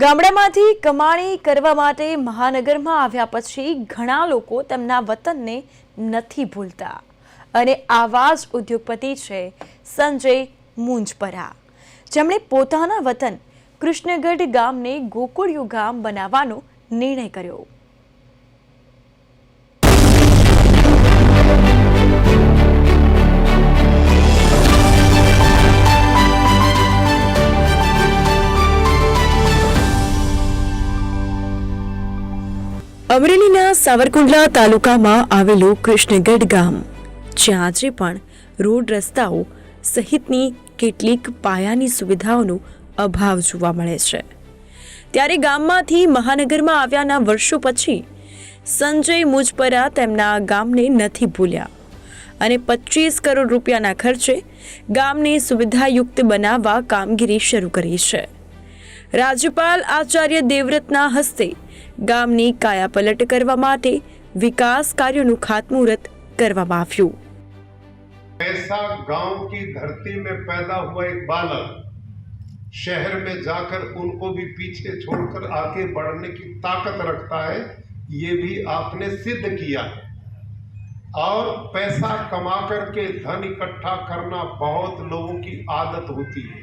ગામડામાંથી કમાણી કરવા માટે મહાનગરમાં આવ્યા પછી ઘણા લોકો તેમના વતનને નથી ભૂલતા. અને આવા જ ઉદ્યોગપતિ છે સંજય મુંજપરા. જેમણે પોતાના વતન કૃષ્ણગઢ ગામને ગોકુળિયું ગામ બનાવવાનો નિર્ણય કર્યો. અમરેલીના સાવરકુંડલા તાલુકામાં આવેલું કૃષ્ણગઢ ગામ. જ્યાં આજે પણ રોડ રસ્તાઓ સહિતની કેટલીક પાયાની સુવિધાઓનો અભાવ જોવા મળે છે. ત્યારે ગામમાંથી મહાનગરમાં આવ્યાના વર્ષો પછી સંજય મુજપરા તેમના ગામને નથી ભૂલ્યા અને પચીસ કરોડ રૂપિયાના ખર્ચે ગામને સુવિધાયુક્ત બનાવવા કામગીરી શરૂ કરી છે. રાજ્યપાલ આચાર્ય દેવવ્રતના હસ્તે ગામની કાયાપલટ કરવા માટે વિકાસ કાર્યોનું ખાતમુહૂર્ત કરવામાં આવ્યું ऐसा गांव की धरती में पैदा हुआ एक बालक शहर में जाकर उनको भी पीछे छोड़कर आगे बढ़ने की ताकत रखता है ये भी आपने सिद्ध किया है और पैसा कमा करके धन इकट्ठा करना बहुत लोगों की आदत होती है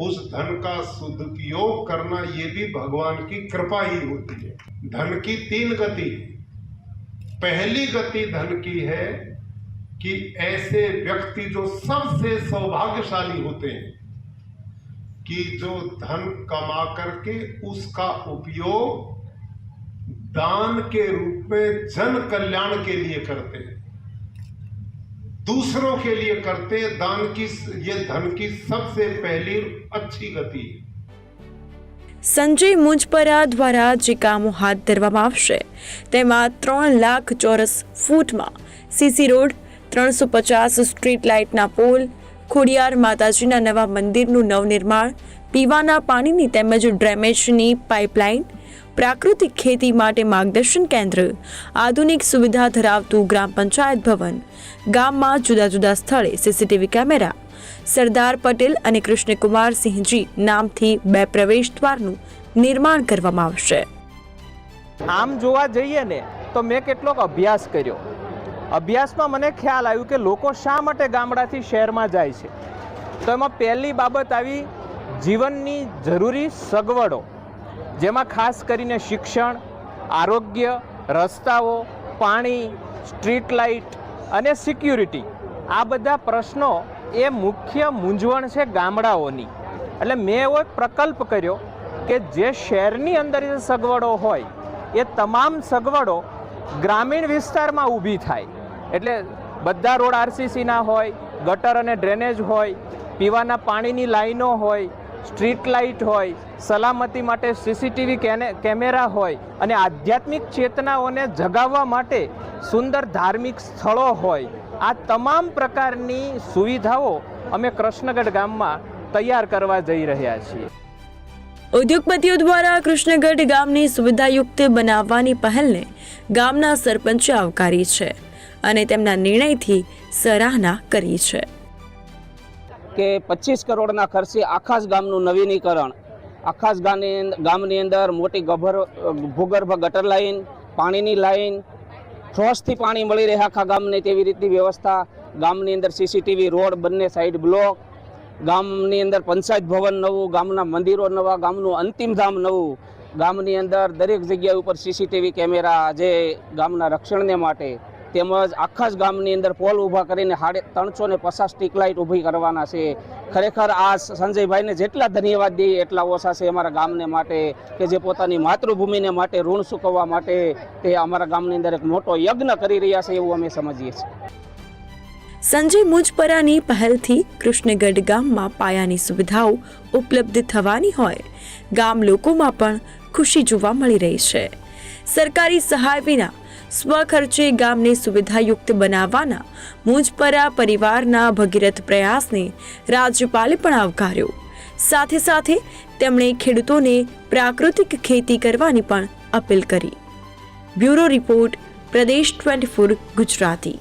उस धन का सदुपयोग करना ये भी भगवान की कृपा ही होती है। धन की तीन गति। पहली गति धन की है कि ऐसे व्यक्ति जो सबसे सौभाग्यशाली होते हैं कि जो धन कमा करके उसका उपयोग दान के रूप में जन कल्याण के लिए करते हैं। दूसरों के लिए करते हैं दान की ये धन की सबसे पहली अच्छी गति है સંજય મુંજપરા દ્વારા જે કામો હાથ ધરવામાં આવશે તેમાં ત્રણ લાખ ચોરસ ફૂટમાં સીસી રોડ ત્રણસો પચાસ સ્ટ્રીટ લાઇટના પોલ ખોડિયાર માતાજીના નવા મંદિરનું નવનિર્માણ પીવાના પાણીની તેમજ ડ્રેમેજની પાઇપલાઇન પ્રાકૃતિક ખેતી માટે માર્ગદર્શન કેન્દ્ર, આધુનિક સુવિધા ધરાવતું ગ્રામ પંચાયત ભવન, ગામમાં જુદા જુદા સ્થળે સીસીટીવી કેમેરા, સરદાર પટેલ અને કૃષ્ણકુમાર સિંહજી નામથી બે પ્રવેશ દ્વારનું નિર્માણ કરવામાં આવશે. આમ જોવા જઈએ ને, તો મેં કેટલોક અભ્યાસ કર્યો. અભ્યાસમાં મને ખ્યાલ આવ્યું કે લોકો શા માટે ગામડાથી શહેરમાં જાય છે. તો એમાં પહેલી બાબત આવી જીવનની જરૂરી સગવડો. જેમાં ખાસ કરીને શિક્ષણ, આરોગ્ય, રસ્તાઓ, પાણી, સ્ટ્રીટ લાઇટ અને સિક્યુરિટી. આ બધા પ્રશ્નો એ મુખ્ય મૂંઝવણ છે ગામડાઓની. એટલે મેં એવો એક પ્રકલ્પ કર્યો કે જે શહેરની અંદર જે સગવડો હોય, એ તમામ સગવડો ગ્રામીણ વિસ્તારમાં ઊભી થાય. એટલે બધા રોડ આરસીસીના હોય, ગટર અને ડ્રેનેજ હોય, પીવાના પાણીની લાઈનો હોય સ્ટ્રીટ લાઇટ હોય, સલામતી માટે સીસીટીવી કેમેરા હોય અને આધ્યાત્મિક ચેતનાઓને જગાવવા માટે સુંદર ધાર્મિક સ્થળો હોય, આ તમામ પ્રકારની સુવિધાઓ અમે કૃષ્ણગઢ ગામમાં તૈયાર કરવા જઈ રહ્યા છીએ. ઉદ્યોગપતિઓ દ્વારા કૃષ્ણગઢ ગામની સુવિધાયુક્ત બનાવવાની પહેલને ગામના સરપંચે આવકારી છે અને તેમના નિર્ણયથી સરાહના કરી છે. કે પચીસ કરોડના ખર્ચે આખા જ ગામનું નવીનીકરણ. આખા ગામની ગામની અંદર મોટી ગભર, ભૂગર્ભ ગટર લાઈન, પાણીની લાઈન ફ્રોસથી પાણી મળી રહે આખા ગામને તેવી રીતની વ્યવસ્થા. ગામની અંદર સીસીટીવી રોડ, બંને સાઈડ બ્લોક ગામની અંદર પંચાયત ભવન નવું, ગામના મંદિરો નવા, ગામનું અંતિમ ધામ નવું. ગામની અંદર દરેક જગ્યા ઉપર સીસીટીવી કેમેરા જે ગામના રક્ષણને માટે તેમજ આખા જ ગામની અંદર પોલ ઊભા કરીને સાડે ત્રણસો ને પચાસ સ્ટ્રીટ લાઇટ ઊભી કરવાના છે. ખરેખર આ સંજયભાઈને જેટલા ધન્યવાદ દઈએ એટલા ઓછા છે અમારા ગામને માટે, કે જે પોતાની માતૃભૂમિને માટે ઋણ ચૂકવવા માટે તે અમારા ગામની અંદર એક મોટો યજ્ઞ કરી રહ્યા છે એવું અમે સમજીએ છીએ. સંજય મુજપરાની પહેલથી કૃષ્ણગઢ ગામમાં પાયાની સુવિધાઓ ઉપલબ્ધ થવાની હોય, ગામ લોકોમાં પણ ખુશી જોવા મળી રહી છે. સરકારી સહાય વિના સ્વખર્ચે ગામને સુવિધાયુક્ત બનાવવાના મુંજપરા પરિવારના ભગીરથ પ્રયાસને રાજ્યપાલે પણ આવકાર્યો. સાથે સાથે તેમણે ખેડૂતોને પ્રાકૃતિક ખેતી કરવાની પણ અપીલ કરી. Bureau report, Pradesh twenty four Gujarati.